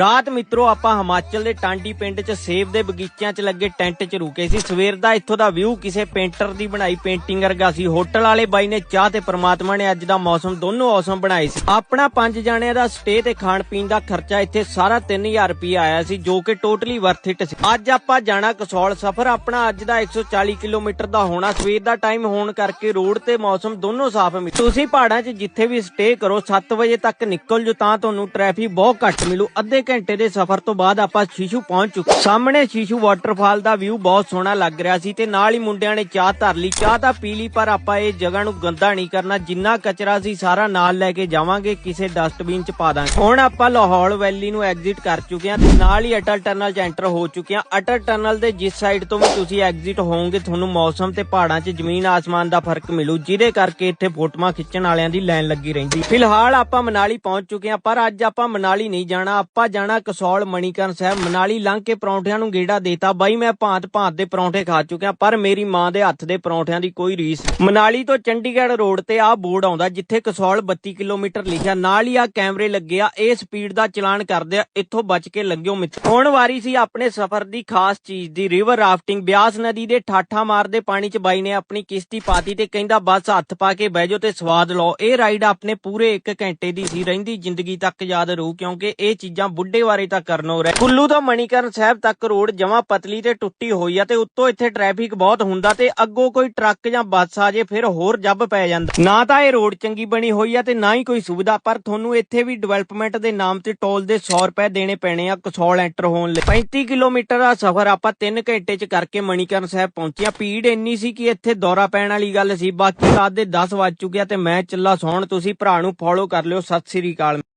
ਰਾਤ ਮਿੱਤਰੋ, ਆਪਾਂ ਹਿਮਾਚਲ ਦੇ ਟਾਂਡੀ ਪਿੰਡ 'ਚ ਸੇਬ ਦੇ ਬਗੀਚਿਆਂ 'ਚ ਲੱਗੇ ਟੈਂਟ 'ਚ ਰੁਕੇ ਸੀ। ਸਵੇਰ ਦਾ ਇੱਥੋਂ ਦਾ ਵਿਊ ਕਿਸੇ ਪੇਂਟਰ ਦੀ ਬਣਾਈ ਪੇਂਟਿੰਗ ਵਰਗਾ ਸੀ। ਹੋਟਲ ਵਾਲੇ ਬਾਈ ਨੇ ਚਾਹ ਤੇ ਪ੍ਰਮਾਤਮਾ ਨੇ ਅੱਜ ਦਾ ਮੌਸਮ ਦੋਨੋਂ ਔਸਮ ਬਣਾਏ ਸੀ। ਆਪਣਾ ਪੰਜ ਜਾਣਿਆਂ ਦਾ ਸਟੇ ਤੇ ਖਾਣ ਪੀਣ ਦਾ ਖਰਚਾ ਇੱਥੇ ਸਾਰਾ 3000 ਰੁਪਏ ਆਇਆ ਸੀ, ਜੋ ਕਿ ਟੋਟਲੀ ਵਰਥ ਇਟ ਸੀ। ਅੱਜ ਆਪਾਂ ਜਾਣਾ ਕਸੌਲ ਸਫ਼ਰ। ਆਪਣਾ ਅੱਜ ਦਾ 140 ਕਿਲੋਮੀਟਰ ਦਾ ਹੋਣਾ। ਸਵੇਰ ਦਾ ਟਾਈਮ ਹੋਣ ਕਰਕੇ ਰੋਡ ਤੇ ਮੌਸਮ ਦੋਨੋਂ ਸਾਫ਼ ਮਿਲੇ ਤੁਸੀਂ ਪਹਾੜਾਂ 'ਚ ਜਿੱਥੇ ਵੀ ਸਟੇ ਕਰੋ 7 ਵਜੇ ਤੱਕ ਨਿਕਲ ਜੋ ਤਾਂ ਤੁਹਾਨੂੰ ਟ੍ਰੈਫਿਕ ਬਹੁਤ ਘੱਟ ਮਿਲੂ। ਅੱਧੇ ਘੰਟੇ ਦੇ ਸਫ਼ਰ ਤੋਂ ਬਾਅਦ ਆਪਾਂ ਸ਼ੀਸ਼ੂ ਪਹੁੰਚ ਚੁੱਕੇ ਸਾਹਮਣੇ ਸ਼ੀਸ਼ੂ ਵਾਟਰਫਾਲ ਦਾ ਵਿਊ ਬਹੁਤ ਸੋਹਣਾ ਲੱਗ ਰਿਹਾ ਸੀ ਤੇ ਨਾਲ ਹੀ ਮੁੰਡਿਆਂ ਨੇ ਚਾਹ ਧਰ ਲਈ। ਚਾਹ ਤਾਂ ਪੀ ਲਈ, ਪਰ ਆਪਾਂ ਇਹ ਜਗ੍ਹਾ ਨੂੰ ਗੰਦਾ ਨਹੀਂ ਕਰਨਾ। ਜਿੰਨਾ ਕਚਰਾ ਸੀ ਸਾਰਾ ਨਾਲ ਲੈ ਕੇ ਜਾਵਾਂਗੇ, ਕਿਸੇ ਡਸਟਬਿਨ 'ਚ ਪਾ ਦਾਂਗੇ। ਹੁਣ ਆਪਾਂ ਲਾਹੌਰ ਵੈਲੀ ਨੂੰ ਐਗਜ਼ਿਟ ਕਰ ਚੁੱਕੇ ਹਾਂ ਤੇ ਨਾਲ ਹੀ ਅਟਲ ਟਨਲ 'ਚ ਐਂਟਰ ਹੋ ਚੁੱਕੇ ਹਾਂ। ਅਟਲ ਟਨਲ ਦੇ ਜਿਸ ਸਾਈਡ ਤੋਂ ਵੀ ਤੁਸੀਂ ਐਗਜ਼ਿਟ ਹੋਵੋਗੇ, ਤੁਹਾਨੂੰ ਮੌਸਮ ਤੇ ਪਹਾੜਾਂ 'ਚ ਜ਼ਮੀਨ ਆਸਮਾਨ ਦਾ ਫ਼ਰਕ ਮਿਲੂ, ਜਿਹਦੇ ਕਰਕੇ ਇੱਥੇ ਫੋਟੋਆਂ ਖਿੱਚਣ ਵਾਲਿਆਂ ਦੀ ਲਾਈਨ ਲੱਗੀ ਰਹਿੰਦੀ। ਫਿਲਹਾਲ ਆਪਾਂ ਮਨਾਲੀ ਪਹੁੰਚ ਚੁੱਕੇ ਹਾਂ, ਪਰ ਅੱਜ ਆਪਾਂ ਮਨਾਲੀ ਨਹੀਂ ਜਾਣਾ। ਆਪਾਂ ਜਾਣਾ ਕਸੌਲ ਮਣੀਕਰਨ ਸਾਹਿਬ। ਮਨਾਲੀ ਲੰਘ ਕੇ ਪਰੌਂਠਿਆਂ ਨੂੰ ਗੇੜਾ ਦੇਤਾ। ਬਾਈ, ਮੈਂ ਭਾਂਤ ਭਾਂਤ ਦੇ ਪਰੌਂਠੇ ਖਾ ਚੁੱਕਿਆ, ਪਰ ਮੇਰੀ ਮਾਂ ਦੇ ਹੱਥ ਦੇ ਪਰੌਂਠਿਆਂ ਦੀ ਕੋਈ ਰੀਸ ਮਨਾਲੀ ਤੋਂ ਚੰਡੀਗੜ੍ਹ ਰੋਡ ਤੇ ਆਹ ਬੋਰਡ ਆਉਂਦਾ, ਜਿੱਥੇ ਕਸੌਲ 32 ਕਿਲੋਮੀਟਰ ਲਿਖਿਆ, ਨਾਲ ਹੀ ਆ ਕੈਮਰੇ ਲੱਗੇ ਆ, ਇਹ ਸਪੀਡ ਦਾ ਚਲਾਨ ਕਰਦੇ ਆ, ਇੱਥੋਂ ਬਚ ਕੇ ਲੰਘਿਓ ਮਿੱਤਰ। ਹੁਣ ਵਾਰੀ ਸੀ ਆਪਣੇ ਸਫ਼ਰ ਦੀ ਖਾਸ ਚੀਜ਼ ਦੀ ਰਿਵਰ ਰਾਫਟਿੰਗ ਬਿਆਸ ਨਦੀ ਦੇ ਠਾਠਾ ਮਾਰਦੇ ਪਾਣੀ 'ਚ ਬਾਈ ਨੇ ਆਪਣੀ ਕਿਸ਼ਤੀ ਪਾਤੀ ਤੇ ਕਹਿੰਦਾ, ਬਸ ਹੱਥ ਪਾ ਕੇ ਬਹਿ ਜਾਓ ਤੇ ਸਵਾਦ ਲਓ। ਇਹ ਰਾਈਡ ਆਪਣੇ ਪੂਰੇ 1 ਘੰਟੇ ਦੀ ਸੀ, ਰਹਿੰਦੀ ਜ਼ਿੰਦਗੀ ਤੱਕ ਯਾਦ ਰਹੂ, ਕਿਉਂਕਿ ਇਹ ਚੀਜ਼ਾਂ ਬੁੱਢੇ ਵਾਰੇ ਤੱਕ ਕਰਨੋ ਰਹਿ। ਕੁੱਲੂ ਤੋਂ ਮਣੀਕਰਨ ਸਾਹਿਬ ਤੱਕ ਰੋਡ ਜਮਾ ਪਤਲੀ ਤੇ ਟੁੱਟੀ ਹੋਈ ਆ ਤੇ ਉੱਤੋਂ ਇੱਥੇ ਟ੍ਰੈਫਿਕ ਬਹੁਤ ਹੁੰਦਾ ਤੇ ਅੱਗੋਂ ਕੋਈ ਟਰੱਕ ਜਾਂ ਬੱਸ ਆ ਜੇ ਫਿਰ ਹੋਰ ਜੱਬ ਪੈ ਜਾਂਦਾ। ਨਾ ਤਾਂ ਇਹ ਰੋਡ ਚੰਗੀ ਬਣੀ ਹੋਈ ਆ ਤੇ ਨਾ ਹੀ ਕੋਈ ਸੁਵਿਧਾ, ਪਰ ਤੁਹਾਨੂੰ ਇੱਥੇ ਵੀ ਡਿਵੈਲਪਮੈਂਟ ਦੇ ਨਾਮ ਤੇ ਟੋਲ ਦੇ 100 ਰੁਪਏ ਦੇਣੇ ਪੈਣੇ ਆ ਕਸੌਲ ਐਂਟਰ ਹੋਣ ਲਈ। 35 ਕਿਲੋਮੀਟਰ ਦਾ ਸਫ਼ਰ ਆਪਾਂ 3 ਘੰਟੇ ਚ ਕਰਕੇ ਮਣੀਕਰਨ ਸਾਹਿਬ ਪਹੁੰਚਿਆ ਭੀੜ ਇੰਨੀ ਸੀ ਕਿ ਇੱਥੇ ਦੌਰਾ ਪੈਣ ਵਾਲੀ ਗੱਲ ਸੀ। ਬਾਕੀ ਰਾਤ ਦੇ 10 ਵੱਜ ਚੁੱਕਿਆ ਤੇ ਮੈਂ ਚੱਲਾ ਸੌਣ। ਤੁਸੀਂ ਭਰਾ ਨੂੰ ਫੋਲੋ ਕਰ ਲਿਓ। ਸਤਿ ਸ੍ਰੀ ਅਕਾਲ।